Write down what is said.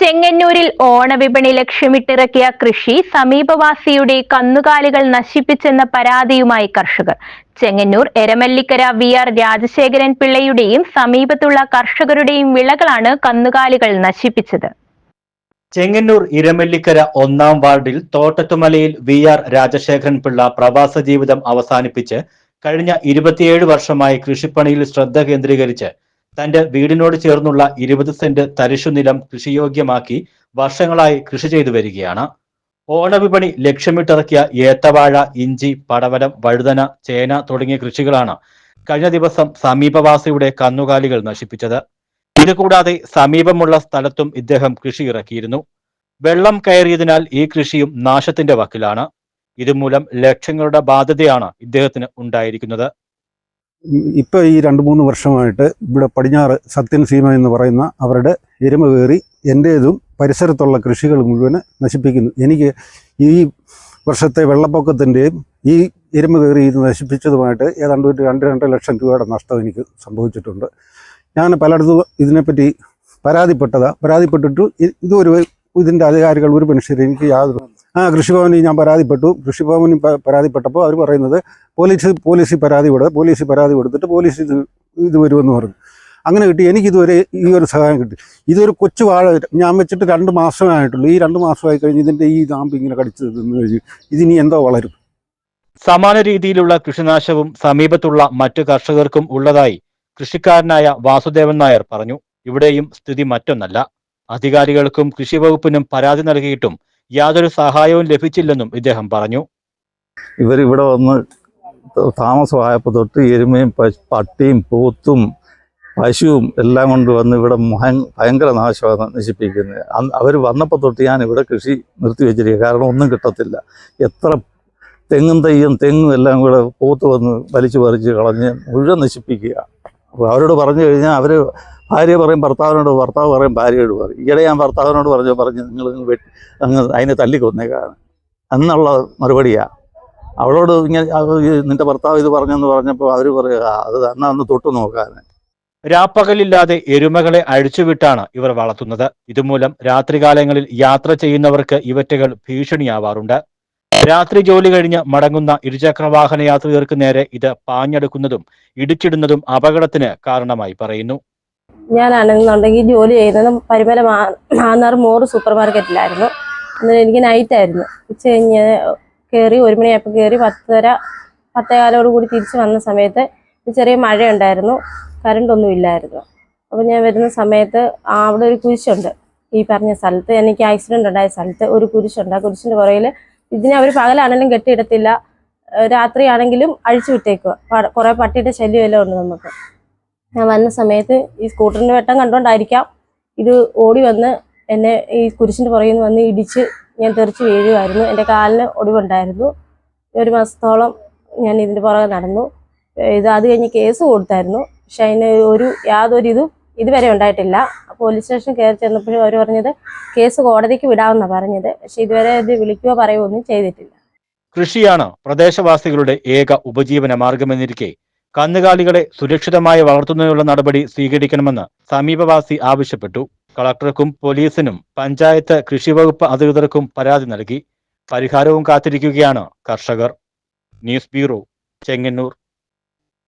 ചെങ്ങന്നൂരിൽ ഓണവിപണി ലക്ഷ്യമിട്ടിറക്കിയ കൃഷി സമീപവാസിയുടെ കന്നുകാലികൾ നശിപ്പിച്ചെന്ന പരാതിയുമായി കർഷകർ. ചെങ്ങന്നൂർ എരമല്ലിക്കര വി ആർ രാജശേഖരൻ പിള്ളയുടെയും സമീപത്തുള്ള കർഷകരുടെയും വിളകളാണ് കന്നുകാലികൾ നശിപ്പിച്ചത്. ചെങ്ങന്നൂർ ഇരമല്ലിക്കര ഒന്നാം വാർഡിൽ തോട്ടത്തുമലയിൽ വി ആർ രാജശേഖരൻ പിള്ള പ്രവാസ ജീവിതം അവസാനിപ്പിച്ച് കഴിഞ്ഞ ഇരുപത്തിയേഴ് വർഷമായി കൃഷിപ്പണിയിൽ ശ്രദ്ധ കേന്ദ്രീകരിച്ച് തന്റെ വീടിനോട് ചേർന്നുള്ള ഇരുപത് സെന്റ് തരിശുനിലം കൃഷിയോഗ്യമാക്കി വർഷങ്ങളായി കൃഷി ചെയ്തു വരികയാണ്. ഓണവിപണി ലക്ഷ്യമിട്ടിറക്കിയ ഏത്തവാഴ ഇഞ്ചി പടവലം വഴുതന ചേന തുടങ്ങിയ കൃഷികളാണ് കഴിഞ്ഞ ദിവസം സമീപവാസിയുടെ കന്നുകാലികൾ നശിപ്പിച്ചത്. ഇതുകൂടാതെ സമീപമുള്ള സ്ഥലത്തും ഇദ്ദേഹം കൃഷി ഇറക്കിയിരുന്നു. വെള്ളം കയറിയതിനാൽ ഈ കൃഷിയും നാശത്തിന്റെ വക്കിലാണ്. ഇതുമൂലം ലക്ഷങ്ങളുടെ ബാധ്യതയാണ് ഇദ്ദേഹത്തിന് ഉണ്ടായിരിക്കുന്നത്. ഇപ്പൊ ഈ രണ്ട് മൂന്ന് വർഷമായിട്ട് ഇവിടെ പടിഞ്ഞാറ് സത്യൻ സീമ എന്ന് പറയുന്ന അവരുടെ എരുമ കയറി എന്റേതും പരിസരത്തുള്ള കൃഷികൾ മുഴുവൻ നശിപ്പിക്കുന്നു. എനിക്ക് ഈ വർഷത്തെ വെള്ളപ്പൊക്കത്തിന്റെയും ഈ എരുമ കയറി ഇത് നശിപ്പിച്ചതുമായിട്ട് ഏതാണ്ട് ഒരു രണ്ട് രണ്ട് ലക്ഷം രൂപയുടെ നഷ്ടം എനിക്ക് സംഭവിച്ചിട്ടുണ്ട്. ഞാൻ പലയിടത്തും ഇതിനെപ്പറ്റി പരാതിപ്പെട്ടതാണ് പരാതിപ്പെട്ടിട്ട് ഇതൊരു ഇതിന്റെ അധികാരികൾ ഒരു മനുഷ്യർ എനിക്ക് യാതൊരു ആ കൃഷിഭവനിൽ ഞാൻ പരാതിപ്പെട്ടു. കൃഷിഭവനിൽ പരാതിപ്പെട്ടപ്പോൾ അവർ പറയുന്നത് പോലീസ് പോലീസിൽ പരാതി കൊടുത്ത് പോലീസിൽ പരാതി കൊടുത്തിട്ട് പോലീസ് ഇത് ഇത് വരുമെന്ന് പറഞ്ഞു. അങ്ങനെ കിട്ടി. എനിക്കിതുവരെ ഈ ഒരു സഹായം കിട്ടി. ഇതൊരു കൊച്ചു വാഴ ഞാൻ വെച്ചിട്ട് രണ്ട് മാസമേ ആയിട്ടുള്ളൂ. ഈ രണ്ട് മാസമായി കഴിഞ്ഞ് ഇതിന്റെ ഈ നാമ്പ് ഇങ്ങനെ കടിച്ചു തിന്നു കഴിഞ്ഞ് ഇതിനി എന്തോ വളരും. സമാന രീതിയിലുള്ള കൃഷിനാശവും സമീപത്തുള്ള മറ്റു കർഷകർക്കും ഉള്ളതായി കൃഷിക്കാരനായ വാസുദേവൻ നായർ പറഞ്ഞു. ഇവിടെയും സ്ഥിതി മറ്റൊന്നല്ല. അധികാരികൾക്കും കൃഷി വകുപ്പിനും പരാതി നൽകിയിട്ടും യാതൊരു സഹായവും ലഭിച്ചില്ലെന്നും ഇദ്ദേഹം പറഞ്ഞു. ഇവർ ഇവരിവിടെ വന്ന് താമസമായപ്പോൾ തൊട്ട് എരുമയും പട്ടിയും പൂത്തും പശുവും എല്ലാം കൊണ്ട് വന്ന് ഇവിടെ ഭയ- ഭയങ്കര നാശമാണ് നശിപ്പിക്കുന്നത്. അവർ വന്നപ്പോൾ തൊട്ട് ഞാൻ ഇവിടെ കൃഷി നിർത്തി വെച്ചിരിക്കുക. കാരണം ഒന്നും കിട്ടത്തില്ല. എത്ര തെങ്ങും തയ്യും തെങ്ങും എല്ലാം കൂടെ പൂത്ത് വന്ന് വലിച്ചു പറിച്ച് കളഞ്ഞ് മുഴുവൻ നശിപ്പിക്കുക. അപ്പോൾ അവരോട് പറഞ്ഞു കഴിഞ്ഞാൽ അവർ ഭാര്യ പറയും ഭർത്താവിനോട് ഭർത്താവ് പറയും ഭാര്യയോട് പറയും. ഈയിടെ ഞാൻ ഭർത്താവിനോട് പറഞ്ഞു പറഞ്ഞു നിങ്ങൾ വെട്ടി അങ്ങ് അതിനെ തല്ലിക്കൊന്നേക്കാണ് എന്നുള്ള മറുപടിയാണ് അവളോട് ഇങ്ങനെ നിന്റെ ഭർത്താവ് ഇത് പറഞ്ഞെന്ന് പറഞ്ഞപ്പോൾ അവർ പറയുക അത് എന്നാ ഒന്ന് തൊട്ടു നോക്കാൻ രാപ്പകലില്ലാതെ എരുമകളെ അഴിച്ചുവിട്ടാണ് ഇവർ വളർത്തുന്നത്. ഇതുമൂലം രാത്രികാലങ്ങളിൽ യാത്ര ചെയ്യുന്നവർക്ക് ഇവറ്റകൾ ഭീഷണിയാവാറുണ്ട്. രാത്രി ജോലി കഴിഞ്ഞ് മടങ്ങുന്ന ഇരുചക്ര വാഹന യാത്രികർക്ക് നേരെ ഇത് പാഞ്ഞെടുക്കുന്നതും ഇടിച്ചിടുന്നതും അപകടത്തിന് കാരണമായി പറയുന്നു. ഞാനാണെന്നുണ്ടെങ്കിൽ ജോലി ചെയ്യുന്നത് പരിമല മാന്നാർ മോറ് സൂപ്പർ മാർക്കറ്റിലായിരുന്നു അന്നേരം എനിക്ക് നൈറ്റായിരുന്നു ഉച്ച കഴിഞ്ഞ് കയറി ഒരു മണിയായപ്പോൾ കയറി പത്തര പത്തേകാലോട് കൂടി തിരിച്ച് വന്ന സമയത്ത് ചെറിയ മഴ ഉണ്ടായിരുന്നു കറണ്ടൊന്നും ഇല്ലായിരുന്നു. അപ്പോൾ ഞാൻ വരുന്ന സമയത്ത് അവിടെ ഒരു കുരിശുണ്ട്. ഈ പറഞ്ഞ സ്ഥലത്ത് എനിക്ക് ആക്സിഡന്റ് ഉണ്ടായ സ്ഥലത്ത് ഒരു കുരിശുണ്ട്. ആ കുരിശിന്റെ പുറകിൽ ഇതിനെ അവർ പകലാണെങ്കിലും കെട്ടിയിടത്തില്ല. രാത്രിയാണെങ്കിലും അഴിച്ചു വിട്ടേക്കുക കുറേ പട്ടിയുടെ ശല്യമെല്ലാം ഉണ്ട് നമുക്ക്. ഞാൻ വന്ന സമയത്ത് ഈ സ്കൂട്ടറിന്റെ വെട്ടം കണ്ടുകൊണ്ടായിരിക്കാം ഇത് ഓടി വന്ന് എന്നെ ഈ കുരിശിന്റെ പുറകിൽ നിന്ന് വന്ന് ഇടിച്ച് ഞാൻ തെറിച്ച് വീഴുമായിരുന്നു എന്റെ കാലിന് ഒടിവുണ്ടായിരുന്നു. ഒരു മാസത്തോളം ഞാൻ ഇതിന്റെ പുറകെ നടന്നു. ഇത് അത് കഴിഞ്ഞ് കേസ് കൊടുത്തായിരുന്നു. പക്ഷെ അതിന് ഒരു യാതൊരിതും ഇതുവരെ ഉണ്ടായിട്ടില്ല. പോലീസ് സ്റ്റേഷൻ കയറി ചെന്നപ്പോഴും അവർ പറഞ്ഞത് കേസ് കോടതിക്ക് വിടാമെന്നാണ് പറഞ്ഞത്. പക്ഷെ ഇതുവരെ ഇത് വിളിക്കുകയോ പറയുകയോ ഒന്നും ചെയ്തിട്ടില്ല. കൃഷിയാണ് പ്രദേശവാസികളുടെ ഏക ഉപജീവന മാർഗമെന്നിരിക്കെ കന്നുകാലികളെ സുരക്ഷിതമായി വളർത്തുന്നതിനുള്ള നടപടി സ്വീകരിക്കണമെന്ന് സമീപവാസി ആവശ്യപ്പെട്ടു. കളക്ടർക്കും പോലീസിനും പഞ്ചായത്ത് കൃഷിവകുപ്പ് അധികൃതർക്കും പരാതി നൽകി. പരിഹാരവും കാത്തിരിക്കുകയാണ് കർഷകർ. News bureau Chengannur.